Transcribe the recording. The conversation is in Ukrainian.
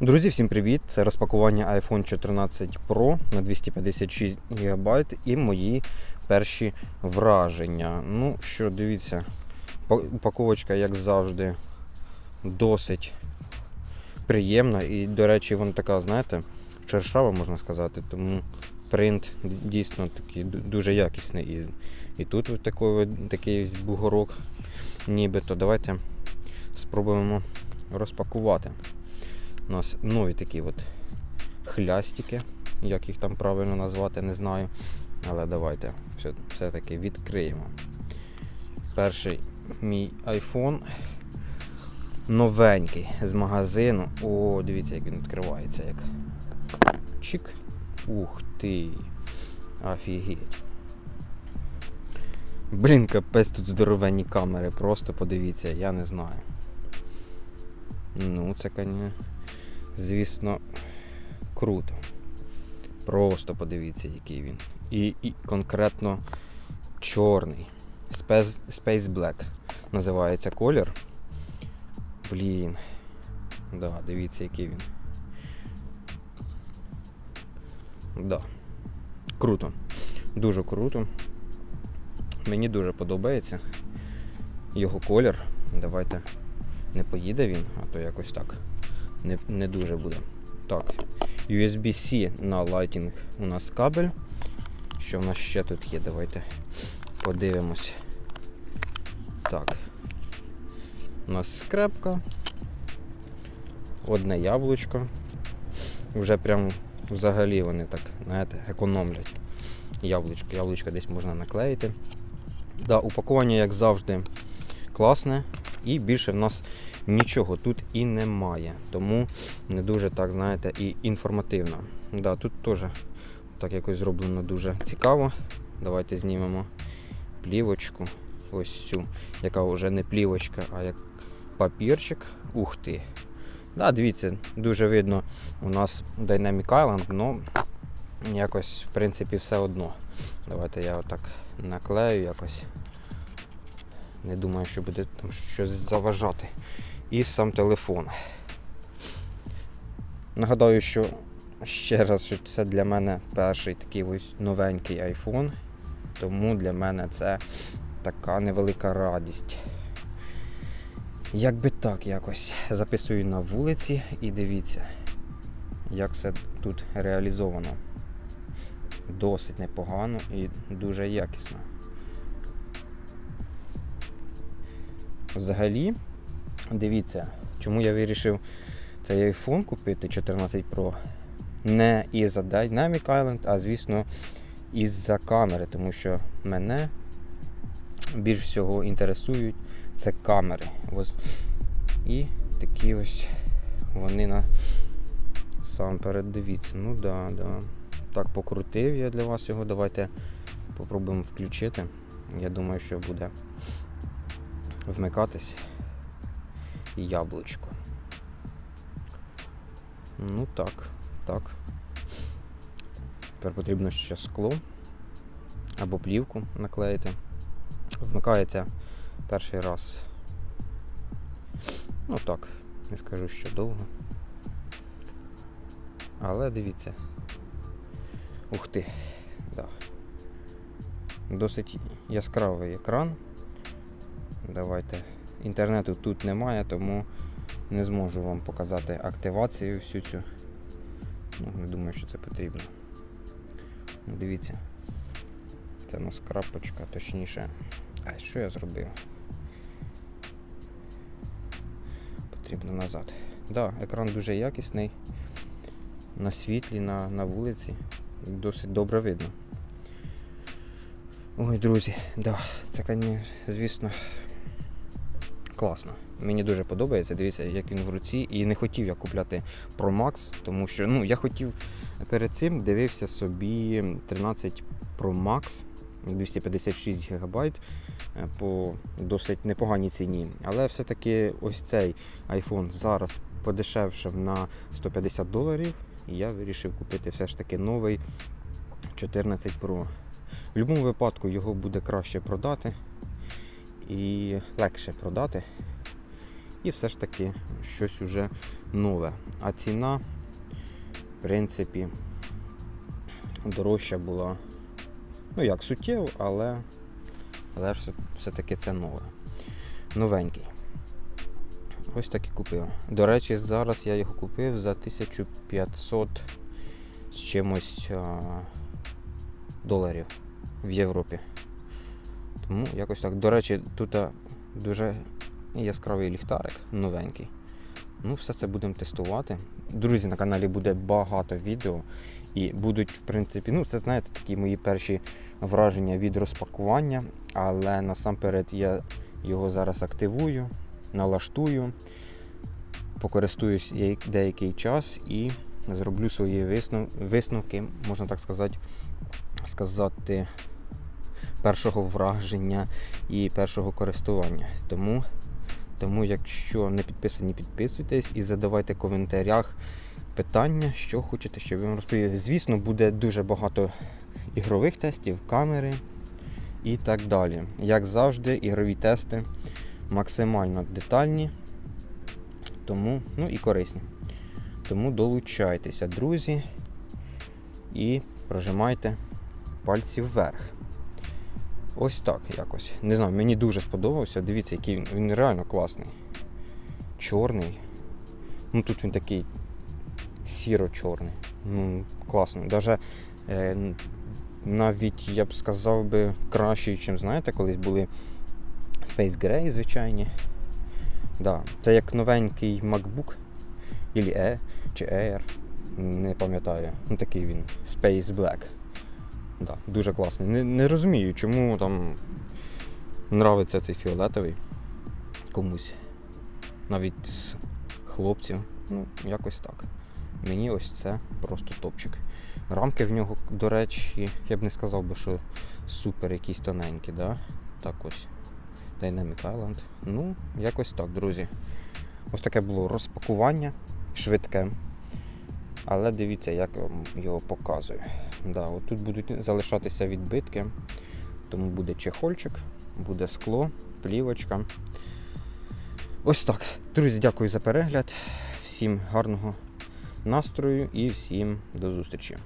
Друзі, всім привіт! Це розпакування iPhone 14 Pro на 256 ГБ і мої перші враження. Ну що, дивіться, упаковочка, як завжди, досить приємна. І, до речі, вона така, знаєте, шершава, можна сказати, тому принт дійсно такий дуже якісний. І, і тут такий, такий бугорок, нібито. Давайте спробуємо розпакувати. У нас нові такі от хлястики, як їх там правильно назвати, не знаю. Але давайте все- все-таки відкриємо. Перший мій iPhone новенький з магазину. О, дивіться, як він відкривається. Як. Чик. Ух ти. Офігеть. Блін, капець тут здоровенні камери. Просто подивіться, я не знаю. Ну, це, конечно, звісно, круто. Просто подивіться, який він. І, і конкретно чорний. Space, Space Black називається колір. Блін. Да, дивіться, який він. Да. Круто. Дуже круто. Мені дуже подобається його колір. Давайте не поїде він, а то якось так не, не дуже буде. Так, USB-C на Lightning у нас кабель. Що в нас ще тут є? Давайте подивимось. Так. У нас скрепка. Одне яблучко. Вже прям взагалі вони так, знаєте, економлять. Яблучко. Яблучко десь можна наклеїти. Да, упакування, як завжди, класне. І більше в нас нічого тут і немає. Тому не дуже так, знаєте, і інформативно. Да, тут теж так якось зроблено дуже цікаво. Давайте знімемо плівочку. Ось цю, яка вже не плівочка, а як папірчик. Ух ти. Да, дивіться, дуже видно у нас Dynamic Island, але якось, в принципі, все одно. Давайте я отак наклею якось. Не думаю, що буде там щось заважати. І сам телефон. Нагадаю, що ще раз, що це для мене перший такий ось новенький iPhone. Тому для мене це така невелика радість. Якби так якось записую на вулиці і дивіться, як все тут реалізовано. Досить непогано і дуже якісно. Взагалі, дивіться, чому я вирішив цей iPhone купити 14 Pro. Не із-за Dynamic Island, а звісно, із-за камери, тому що мене більш всього інтересують це камери. Ось. І такі ось вони на сам перед дивіться. Ну да, да. Так, покрутив я для вас його. Давайте попробуємо включити. Я думаю, що буде вмикатись і яблучко. Ну так, так. Тепер потрібно ще скло або плівку наклеїти. Вмикається перший раз. Ну так, не скажу, що довго. Але дивіться. Ух ти, да. Досить яскравий екран. Давайте. Інтернету тут немає, тому не зможу вам показати активацію всю цю. Ну, не думаю, що це потрібно. Ну, Дивіться. Це у нас крапочка, точніше. А що я зробив? Потрібно назад. Так, да, екран дуже якісний. На світлі, на, на вулиці. Досить добре видно. Ой, друзі, да, це, звісно, класно. Мені дуже подобається. Дивіться, як він в руці. І не хотів я купляти Pro Max, тому що ну, я хотів перед цим дивився собі 13 Pro Max 256 ГБ по досить непоганій ціні. Але все-таки ось цей iPhone зараз подешевшав на 150 доларів. І я вирішив купити все ж таки новий 14 Pro. В будь-якому випадку його буде краще продати і легше продати. І все ж таки щось уже нове. А ціна, в принципі, дорожча була. Ну як суттєво, але, але все- все-таки це нове. Новенький. Ось так і купив. До речі, зараз я його купив за 1500 з чимось а, доларів в Європі. Тому якось так. До речі, тут дуже яскравий ліхтарик новенький. Ну, все це будемо тестувати. Друзі, на каналі буде багато відео. І будуть, в принципі, ну, це знаєте, такі мої перші враження від розпакування. Але насамперед я його зараз активую, налаштую, покористуюсь деякий час і зроблю свої висновки, можна так сказати, сказати, першого враження і першого користування. Тому, тому якщо не підписані, підписуйтесь і задавайте в коментарях питання, що хочете, щоб я вам розповів. Звісно, буде дуже багато ігрових тестів, камери і так далі. Як завжди, ігрові тести максимально детальні, тому, ну і корисні. Тому долучайтеся, друзі, і прожимайте пальці вверх. Ось так якось. Не знаю, мені дуже сподобався. Дивіться, який він, він реально класний. Чорний. Ну тут він такий сіро-чорний. Ну, класно. Даже, е, навіть я б сказав би кращий, ніж, знаєте, колись були Space Gray звичайні. Да. Це як новенький MacBook Ілі E чи Air. Не пам'ятаю. Ну такий він. Space Black. Да, дуже класний. Не, не розумію, чому там нравиться цей фіолетовий комусь. Навіть з хлопців. Ну, якось так. Мені ось це просто топчик. Рамки в нього, до речі, я б не сказав би, що супер якісь тоненькі, да? Так ось. Dynamic Island. Ну, якось так, друзі. Ось таке було розпакування швидке. Але дивіться, як я вам його показую. Да, тут будуть залишатися відбитки, тому буде чехольчик, буде скло, плівочка. Ось так. Друзі, дякую за перегляд. Всім гарного настрою і всім до зустрічі.